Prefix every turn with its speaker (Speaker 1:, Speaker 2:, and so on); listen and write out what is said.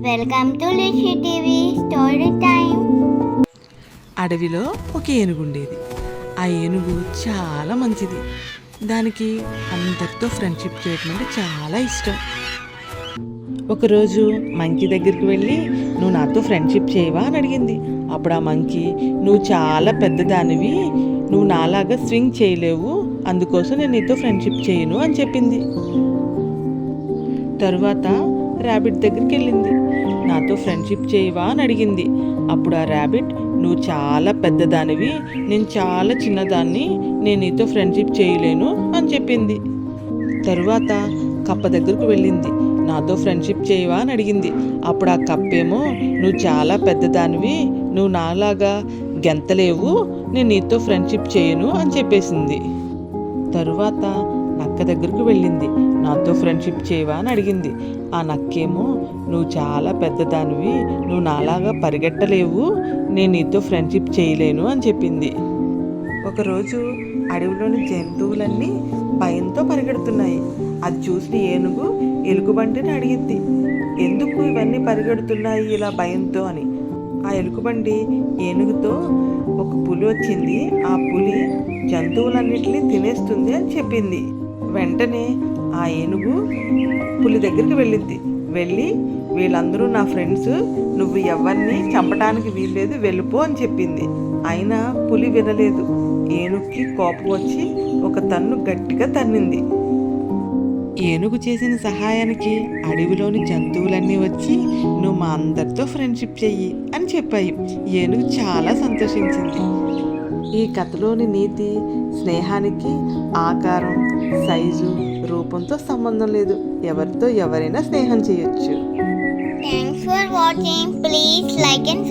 Speaker 1: Welcome to Lishi TV story time
Speaker 2: అడవిలో ఒక ఏనుగు ఉండేది. ఆ ఏనుగు చాలా మంచిది. దానికి అందరితో ఫ్రెండ్షిప్ చేయడం అంటే చాలా ఇష్టం. ఒకరోజు మంకీ దగ్గరికి వెళ్ళి నువ్వు నాతో ఫ్రెండ్షిప్ చేయవా? అని అడిగింది. అప్పుడు ఆ మంకీ నువ్వు చాలా పెద్దదానివి. నువ్వు నాలాగా స్వింగ్ చేయలేవు. అందుకోసం నేను నీతో ఫ్రెండ్షిప్ చేయను అని చెప్పింది. తరువాత ర్యాబిట్ దగ్గరికి వెళ్ళింది నాతో ఫ్రెండ్షిప్ చేయవా? అని అడిగింది. అప్పుడు ఆ ర్యాబిట్ నువ్వు చాలా పెద్దదానివి నేను చాలా చిన్నదాన్ని నేను నీతో ఫ్రెండ్షిప్ చేయలేను అని చెప్పింది. తరువాత కప్ప దగ్గరకు వెళ్ళింది. నాతో ఫ్రెండ్షిప్ చేయవా? అని అడిగింది. అప్పుడు ఆ కప్పేమో నువ్వు చాలా పెద్దదానివి నువ్వు నాలాగా గెంతలేవు నేను నీతో ఫ్రెండ్షిప్ చేయను అని చెప్పేసింది. తరువాత నక్క దగ్గరకు వెళ్ళింది. నాతో ఫ్రెండ్షిప్ చేయవా అని అడిగింది. ఆ నక్కేమో నువ్వు చాలా పెద్దదానివి నువ్వు నాలాగా పరిగెట్టలేవు నేను నీతో ఫ్రెండ్షిప్ చేయలేను అని చెప్పింది. ఒకరోజు అడవిలోని జంతువులన్నీ భయంతో పరిగెడుతున్నాయి. అది చూసిన ఏనుగు ఎలుగుబంటిని అడిగింది. ఎందుకు ఇవన్నీ పరిగెడుతున్నాయి ఇలా భయంతో? అని. ఆ ఎలుగుబంటి ఏనుగుతో ఒక పులి వచ్చింది ఆ పులి జంతువులన్నిటిని తినేస్తుంది అని చెప్పింది. వెంటనే ఆ ఏనుగు పులి దగ్గరికి వెళ్ళింది. వెళ్ళి వీళ్ళందరూ నా ఫ్రెండ్స్ నువ్వు ఎవరిని చంపడానికి వీల్లేదు వెళ్ళిపో అని చెప్పింది. అయినా పులి వినలేదు. ఏనుగుకి కోపం వచ్చి ఒక తన్ను గట్టిగా తన్నింది. ఏనుగు చేసిన సహాయానికి అడవిలోని జంతువులన్నీ వచ్చి నువ్వు మా అందరితో ఫ్రెండ్షిప్ చెయ్యి అని చెప్పాయి. ఏనుగు చాలా సంతోషించింది. ఈ కథలోని నీతి స్నేహానికి ఆకారం సైజు రూపంతో సంబంధం లేదు. ఎవరితో ఎవరైనా స్నేహం చేయొచ్చు.
Speaker 1: Thanks for watching please like and